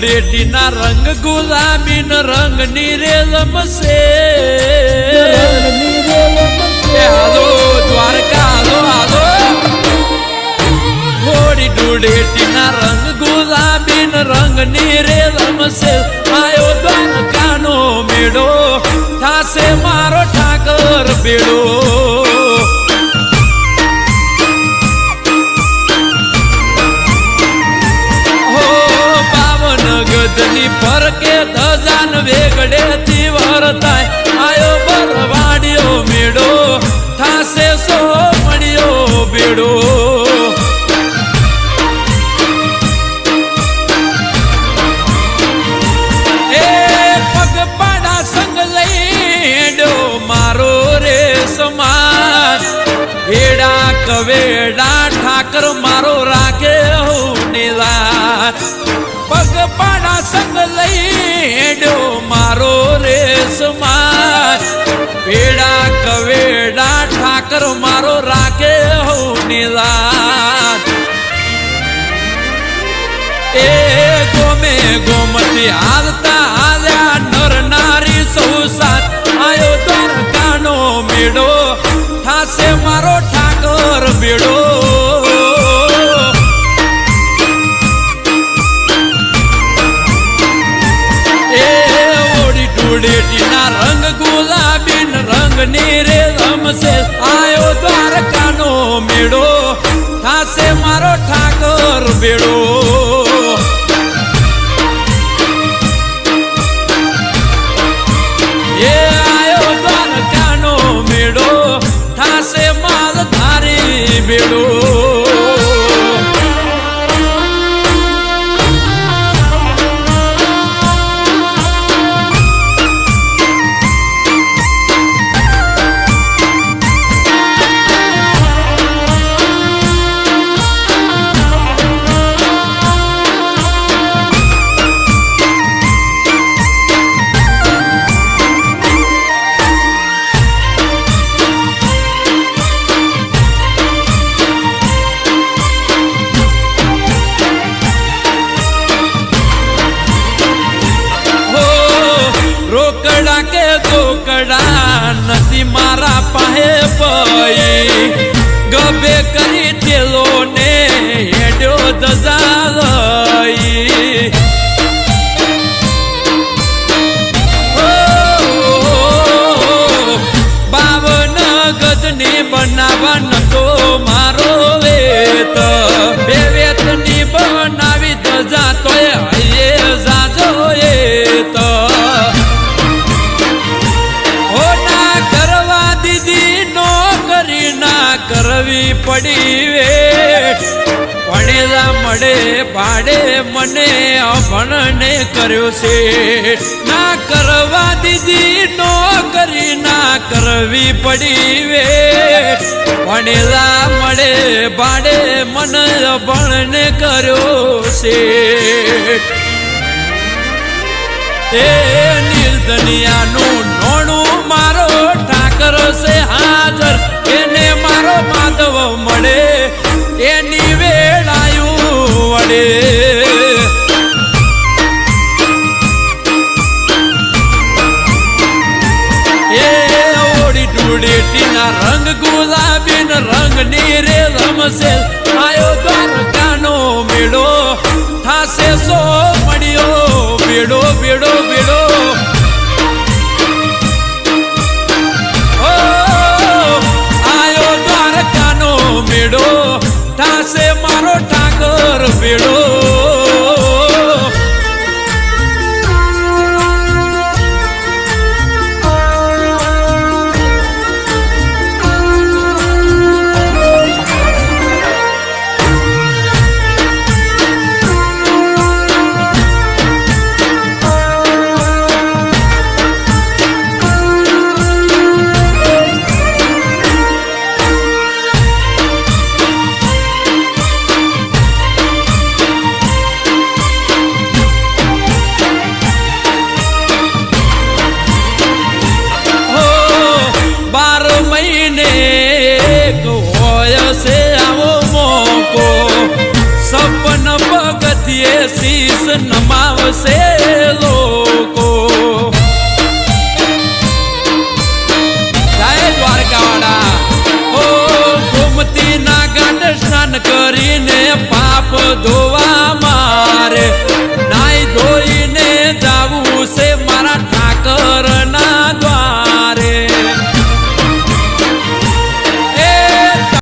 ધૂળેટીના રંગ ગુલાબી રંગની રે રમશે હાલો, દ્વારકા, હાલો હાલો. હોળી ધૂળેટીના રંગ ગુલાબી રંગની રે રમશે આયો દ્વારકાનો મેળો, થાશે મારો ઠાકર બેડો. ફરકે ધજાન વેગડે થી વરતાય આયો બરવાડિયો મેળો થાસે સો મળ્યો બેડો. રે કવેડા ઠાકર મારો રાખે પગપાળા સંગ લઈડો મારો રે સમાજ. વેડા કવેડા ઠાકર મારો રાખે હું નીલા એ ગોમે ગોમતી હાલતા હાલ્યા નર નારી સૌ સાથ. આયો દ્વારકાનો મેળો થાશે ન રે રમશે આયો દ્વારકાનો મેળો. થાશે મારો ઠાકર બેડો બનાવવા તો મારો વેત. બે વેતની બનાવી તો જાતો હૈયે જાજો એ તો. ના કરવા દીધી નોકરી ના કરવી પડી વેઠ. ભણેલા મળે ભાડે મને અભણને કર્યો છે ના કરવા દીધી નોકરી ના કરવી પડી વેઠ. ભણેલા મળે, ભાડે મન અભણને કર્યો છે. એ દુનિયાનું નોણું મારો ઠાકર છે હાજર. એને મારો માધવ મળે. એની રંગ ગુલાબી ન રંગની રે રમશે. આયો દ્વારકાનો મેળો. થાશે સો મળ્યો. બેડો બેડો બેડો આયો દ્વારકાનો મેળો. થાશે મારો ઠાકર બેડો નમાવશે લોકો